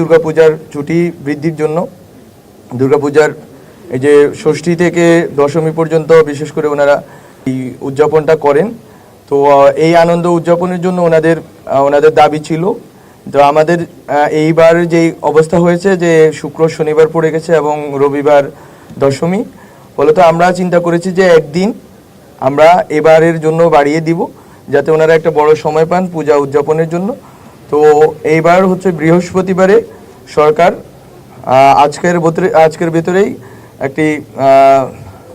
দুর্গাপূজার ছুটি বৃদ্ধির জন্য। দুর্গাপূজার এই যে ষষ্ঠী থেকে দশমী পর্যন্ত বিশেষ করে ওনারা এই উদযাপনটা করেন। তো এই আনন্দ উদযাপনের জন্য ওনাদের ওনাদের দাবি ছিল। তো আমাদের এইবার যে অবস্থা হয়েছে যে শুক্র শনিবার পড়ে গেছে এবং রবিবার দশমী, ফলত আমরা চিন্তা করেছি যে একদিন আমরা এবারের জন্য বাড়িয়ে দিব, যাতে ওনারা একটা বড় সময় পান পূজা উদযাপনের জন্য। তো এইবার হচ্ছে বৃহস্পতিবারে সরকার আজকের ভেতরে আজকের ভেতরেই একটি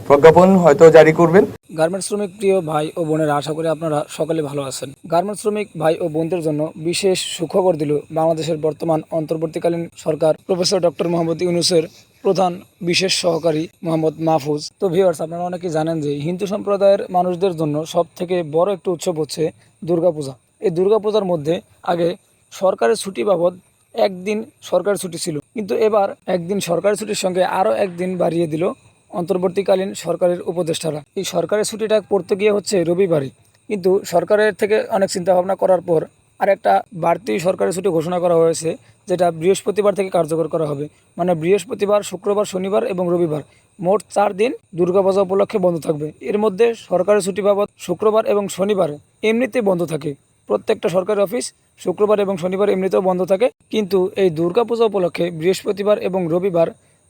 প্রজ্ঞাপন হয়তো জারি করবেন। গার্মেন্টস শ্রমিক প্রিয় ভাই ও বোনেরা, আশা করি আপনারা সকলে ভালো আছেন। গার্মেন্টস শ্রমিক ভাই ও বোনদের জন্য বিশেষ সুখবর দিল বাংলাদেশের বর্তমান অন্তর্বর্তীকালীন সরকার প্রফেসর ডক্টর মোহাম্মদ ইউনুসের প্রধান বিশেষ সহকারী মোহাম্মদ মাহফুজ। তো ভিউয়ার্স আপনারা অনেকে জানেন যে হিন্দু সম্প্রদায়ের মানুষদের জন্য সব থেকে বড় একটি উৎসব হচ্ছে দুর্গাপূজা। এই দুর্গাপূজার মধ্যে আগে সরকারের ছুটি বাবদ একদিন সরকারি ছুটি ছিল। কিন্তু এবার একদিন সরকারি ছুটির সঙ্গে আরও একদিন বাড়িয়ে দিল অন্তর্বর্তীকালীন সরকারের উপদেষ্টারা। এই সরকারি ছুটিটা পড়তে গিয়ে হচ্ছে রবিবারই কিন্তু সরকারের থেকে অনেক চিন্তা ভাবনা করার পর আর একটা বাড়তি সরকারি ছুটি ঘোষণা করা হয়েছে, যেটা বৃহস্পতিবার থেকে কার্যকর করা হবে। মানে বৃহস্পতিবার, শুক্রবার, শনিবার এবং রবিবার মোট চার দিন দুর্গাপূজা উপলক্ষে বন্ধ থাকবে। এর মধ্যে সরকারি ছুটি বাবদ শুক্রবার এবং শনিবার এমনিতেই বন্ধ থাকে। প্রত্যেকটা সরকারি অফিস শুক্রবার এবং শনিবার এমনিতেও বন্ধ থাকে। কিন্তু এই দুর্গাপূজা উপলক্ষে বৃহস্পতিবার এবং রবিবার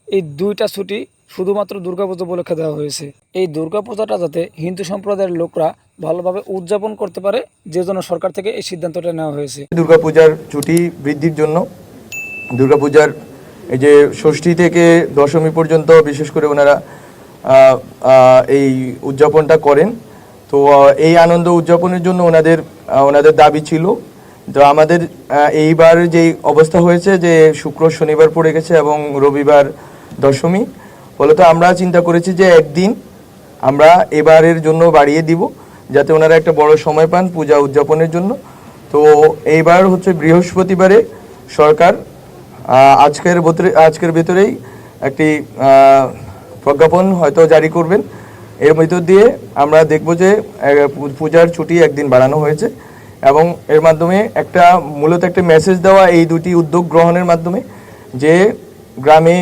এই দুইটা ছুটি শুধুমাত্র দুর্গাপূজা উপলক্ষে দেওয়া হয়েছে। এই দুর্গাপূজাটা যাতে হিন্দু সম্প্রদায়ের লোকরা ভালোভাবে উদযাপন করতে পারে, যে জন্য সরকার থেকে এই সিদ্ধান্তটা নেওয়া হয়েছে। দুর্গাপূজার ছুটি বৃদ্ধির জন্য, দুর্গাপূজার এই যে ষষ্ঠী থেকে দশমী পর্যন্ত বিশেষ করে ওনারা এই উদযাপনটা করেন। তো এই আনন্দ উদযাপনের জন্য ওনাদের ওনাদের দাবি ছিল। তো আমাদের এইবার যে অবস্থা হয়েছে যে শুক্র শনিবার পড়ে গেছে এবং রবিবার দশমী, ফলত আমরা চিন্তা করেছি যে একদিন আমরা এবারের জন্য বাড়িয়ে দিব, যাতে ওনারা একটা বড় সময় পান পূজা উদযাপনের জন্য। তো এইবার হচ্ছে বৃহস্পতিবারে সরকার আজকের ভেতরে, আজকের ভেতরেই একটি প্রজ্ঞাপন হয়তো জারি করবেন। এর মধ্য দিয়ে আমরা দেখব যে পূজার ছুটি একদিন বাড়ানো হয়েছে এবং এর মাধ্যমে একটা, মূলত একটা মেসেজ দেওয়া এই দুটি উদ্যোগ গ্রহণের মাধ্যমে যে গ্রামে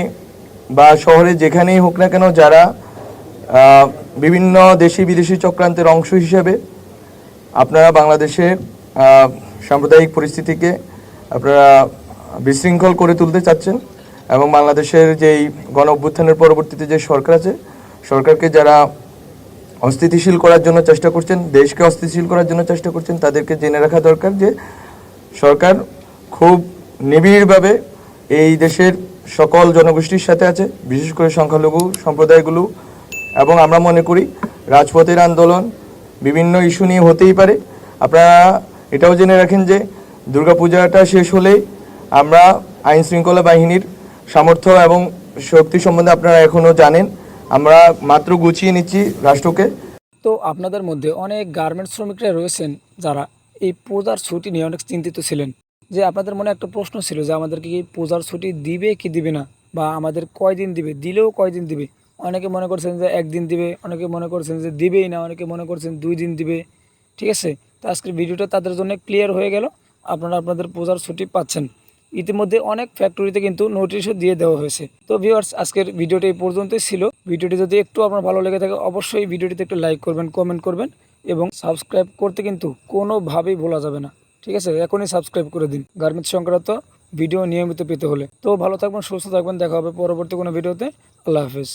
বা শহরে যেখানেই হোক না কেন যারা বিভিন্ন দেশি বিদেশি চক্রান্তের অংশ হিসেবে আপনারা বাংলাদেশের সাম্প্রদায়িক পরিস্থিতিকে আপনারা বিশৃঙ্খল করে তুলতে চাচ্ছেন এবং বাংলাদেশের যেই গণ অভ্যুত্থানের পরবর্তীতে যে সরকার আছে, সরকারকে যারা অস্থিতিশীল করার জন্য চেষ্টা করছেন, দেশকে অস্থিতিশীল করার জন্য চেষ্টা করছেন, তাদেরকে জেনে রাখা দরকার যে সরকার খুব নিবিড়ভাবে এই দেশের সকল জনগোষ্ঠীর সাথে আছে, বিশেষ করে সংখ্যালঘু সম্প্রদায়গুলো। এবং আমরা মনে করি রাজপথের আন্দোলন বিভিন্ন ইস্যু নিয়ে হতেই পারে। আপনারা এটাও জেনে রাখেন যে দুর্গাপূজাটা শেষ হলেই আমরা আইন শৃঙ্খলা বাহিনীর সামর্থ্য এবং শক্তি সম্বন্ধে আপনারা এখনও জানেন। আমরা মাত্র গুছিয়ে নিচ্ছি রাষ্ট্রকে। তো আপনাদের মধ্যে অনেক গার্মেন্টস শ্রমিকরা রয়েছেন যারা এই পূজার ছুটি নিয়ে অনেক চিন্তিত ছিলেন। যে আপনাদের মনে একটা প্রশ্ন ছিল যে আমাদেরকে কি পূজার ছুটি দিবে কি দিবে না? বা আমাদের কয়দিন দিবে? দিলেও কয়দিন দিবে? অনেকে মনে করছেন যে একদিন দিবে, অনেকে মনে করছেন যে দিবেই না, অনেকে মনে করছেন দুই দিন দিবে। ঠিক আছে? তো আজকের ভিডিওটা তাদের জন্য ক্লিয়ার হয়ে গেল। আপনারা আপনাদের পূজার ছুটি পাচ্ছেন। ইতিমধ্যে অনেক ফ্যাক্টরিতে কিন্তু নোটিশও দিয়ে দেওয়া হয়েছে। তো ভিউয়ার্স, আজকের ভিডিওটা এই পর্যন্তই ছিল। ভিডিওটি যদি একটু আপনার ভালো লেগে থাকে, অবশ্যই ভিডিওটিতে একটু লাইক করবেন কমেন্ট করবেন এবং সাবস্ক্রাইব করতে কিন্তু কোনোভাবেই ভোলা যাবে না। ঠিক আছে? এখনই সাবস্ক্রাইব করে দিন। গার্মেন্টস সংক্রান্ত ভিডিও নিয়মিত পেতে হলে। তো ভালো থাকবেন, সুস্থ থাকবেন, দেখা হবে পরবর্তী কোনো ভিডিওতে আল্লাহ হাফেজ।